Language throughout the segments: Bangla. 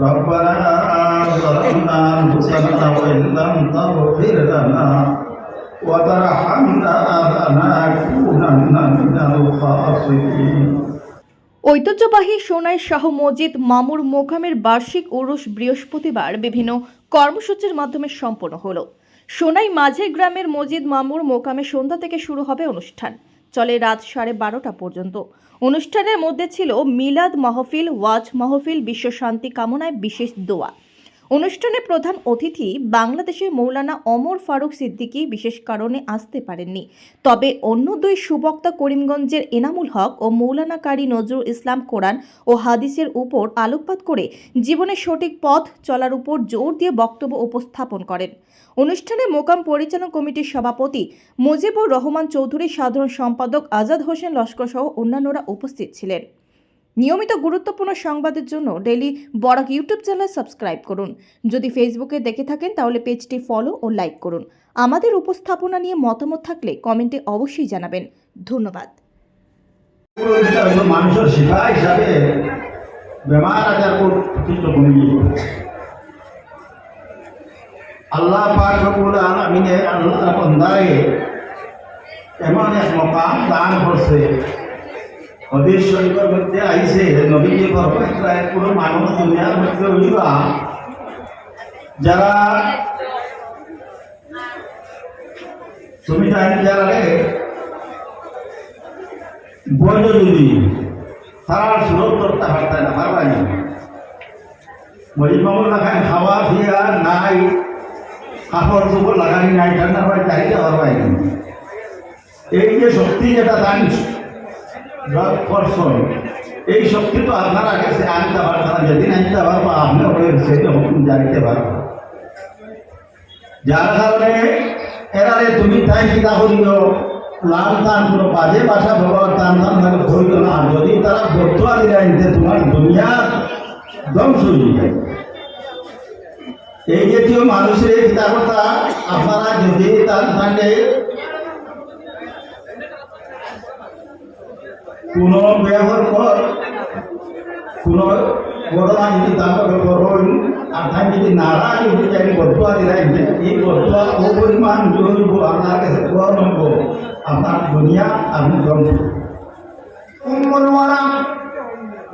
ربنا ظلمنا أنفسنا وإن لم تغفر لنا وترحمنا لنكونن من الخاسرين ঐতিহ্যবাহী সোনাই শাহ মসজিদ মামুর মোকামের বার্ষিক উরুস বৃহস্পতিবার বিভিন্ন কর্মসূচির মাধ্যমে সম্পন্ন হলো সোনাই মাঝের গ্রামের মসজিদ মামুর মোকামে সন্ধ্যা থেকে শুরু হবে অনুষ্ঠান চলে রাত সাড়ে বারোটা পর্যন্ত। অনুষ্ঠানের মধ্যে ছিল মিলাদ মাহফিল, ওয়াজ মাহফিল, বিশ্ব শান্তি কামনায় বিশেষ দোয়া। অনুষ্ঠানে প্রধান অতিথি বাংলাদেশের মৌলানা অমর ফারুক সিদ্দিকী বিশেষ কারণে আসতে পারেননি। তবে অন্য দুই সুবক্তা করিমগঞ্জের এনামুল হক ও মৌলানা কারি নজরুল ইসলাম কোরআন ও হাদিসের উপর আলোকপাত করে জীবনের সঠিক পথ চলার উপর জোর দিয়ে বক্তব্য উপস্থাপন করেন। অনুষ্ঠানে মোকাম পরিচালনা কমিটির সভাপতি মুজিবুর রহমান চৌধুরী সাধারণ সম্পাদক আজাদ হোসেন লস্কর সহ অন্যান্যরা উপস্থিত ছিলেন। নিয়মিত গুরুত্বপূর্ণ সংবাদের জন্য daily Barak YouTube channel subscribe করুন। যদি ফেসবুকে দেখে থাকেন, তাহলে পেজটি ফলো ও লাইক করুন। আমাদের উপস্থাপনা নিয়ে মতামত থাকলে কমেন্টে অবশ্যই জানাবেন। ধন্যবাদ। আল্লাহ এমন এক মকাম দান করছে। হদিস শরীফের মধ্যে আইছে নবীজি ফরমাইছে কোনো মানুষ দুনিয়ার মধ্যে হইবা যারা তুমি জানি যারা রে বৈধ যদি সারা সুরত করতে পারতাম না পারবাই না। মজিমামুল লাগাই খাওয়া ফিয়া নাই, কাপড় চোপড় লাগানি নাই ঠান্ডা হয় চাইতে পারবাই এই যে শক্তি যেটা দান করছেন এই শক্তি তো আপনারা কাছে আনতে না, যেদিন আনতে পারব, আপনি ওই সেটা হুকুম জানিতে পারব। যার কারণে এরারে তুমি তাই কিতা করিও লাল টান কোনো বাজে ভাষা ব্যবহার টান টান ভাবে করিও না। যদি তারা বর্তয়া দিলেন যে তোমার দুনিয়া ধ্বংস হয়ে যায়। এই জাতীয় মানুষের কিতা কথা আপনারা যদি তার সঙ্গে কোনো ব্যবহার কর কোনো ঘটনা যদি তার করুন আপনার যদি নারাজ হয়ে যায় বর্তয়া দিলেন এই বর্তয়া ও পরিমাণ জৈব আপনার কাছে গ্রহণ হব আপনার দুনিয়া, আপনি উম্মুল ওয়ারা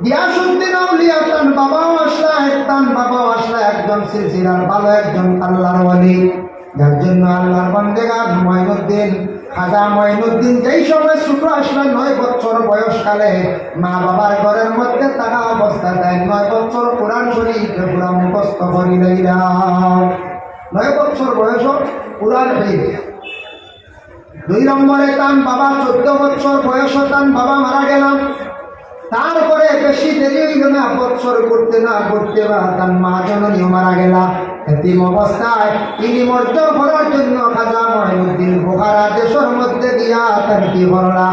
গিয়াসুদ্দিন আউলিয়া তান বাবাও আসলা একতান বাবাও আসলা একজন সিলসিলার ভালো একজন আল্লাহর ওয়ালি। যার জন্য আল্লাহর মঈনুদ্দিন খাজা মঈনুদ্দিন, যেই সময় ছোট আসলেন নয় বছর বয়সকালে মা বাবার ঘরের মধ্যে থাকা অবস্থা দেয়। নয় বছর কোরআন শরীফ পুরা মুখস্থ করি নয় বছর বয়স কোরআন শরীফ। দুই নম্বরে তান বাবা, চোদ্দ বছর বয়স তান বাবা মারা গেলাম। তারপরে বেশি দেরি হইল না বছর করতে না করতে বা তার মা জননীও মারা গেলা। এতিম অবস্থায় তিনি মর্যাদা করার জন্য খাজা মহিনুদ্দিন বোখারা দেশের মধ্যে দিয়া তার কি করলা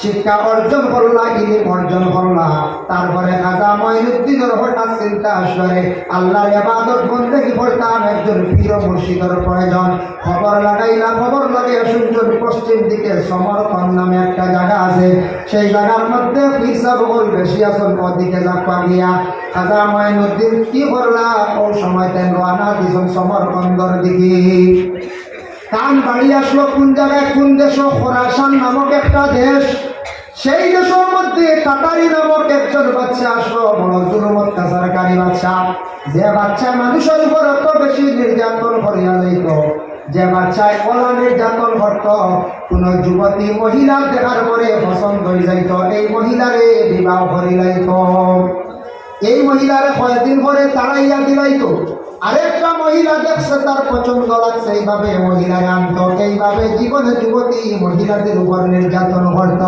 শিক্ষা অর্জন করলা ইনি অর্জন করলা তারপরে খাজা মহিনুদ্দিনের হঠাৎ চিন্তা আসলে আল্লাহর এবাদত বন্দেগি করতাম একজন পীর মুর্শিদের প্রয়োজন। খবর লাগাইলা খবর লাগাইয়া শুনছেন, পশ্চিম দিকে সমর্থন নামে একটা জায়গা আছে। সেই জায়গার মধ্যে পিসা বগল বেশি আসন ওদিকে যাপা গিয়া খাজা মঈনুদ্দিন কি করলা? ও সময় তেন রানা দিছেন সমরকন্দর দিকে। কান বাড়ি আসলো কোন জায়গায়? কোন দেশ খোরাসান নামক একটা দেশ। সেই দেশের মধ্যে কাতারি নামক একজন বাচ্চা আসলো, বড় জুলুম অত্যাচারকারী বাচ্চা। যে বাচ্চা মানুষের উপর অত বেশি নির্যাতন করিয়া যাইত, যে বাচ্চায় কলা নির্যাতন করত, কোন যুবতী মহিলা দেখার পরে পছন্দ হয়ে যাইত, এই মহিলারে বিবাহ করি লাইত এই মহিলারে কয়েকদিন পরে তাড়াইয়া দিলাইতো। আরেকটা মহিলা দেখছে, তার পছন্দ লাগছে, এইভাবে মহিলা আনত এইভাবে জীবনে যুবতী মহিলাদের উপর নির্যাতন করত